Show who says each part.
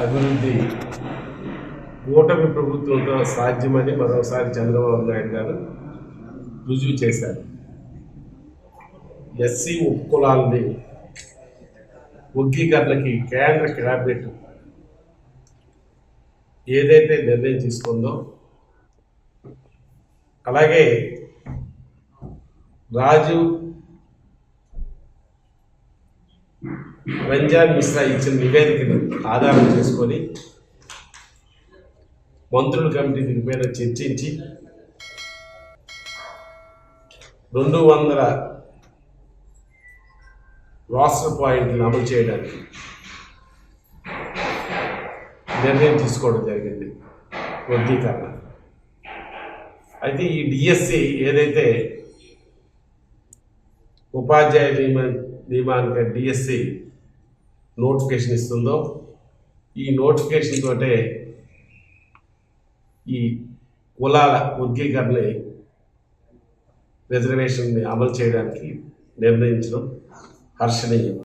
Speaker 1: అభివృద్ధి కూటమి ప్రభుత్వంతో సాధ్యమని మరోసారి చంద్రబాబు నాయుడు గారు రుజువు చేశారు. ఎస్సీ ఉపకులాలని వర్గీకరణకి కేంద్ర క్యాబినెట్ ఏదైతే నిర్ణయం తీసుకుందో అలాగే రాజు రంజాన్ మిశ్రా ఇచ్చిన నివేదికను ఆధారం చేసుకొని మంత్రుల కమిటీ దీని మీద చర్చించి రెండు వందల రాష్ట్ర పాయింట్లు అమలు చేయడానికి నిర్ణయం తీసుకోవడం జరిగింది వర్గీకరణ. అయితే ఈ డిఎస్సి ఏదైతే ఉపాధ్యాయ నియమ నియమానిక డిఎస్సి నోటిఫికేషన్ ఇస్తుందో ఈ నోటిఫికేషన్ తోటే ఈ కులాల వర్గీకరణ రిజర్వేషన్ని అమలు చేయడానికి నిర్ణయించడం హర్షణీయం.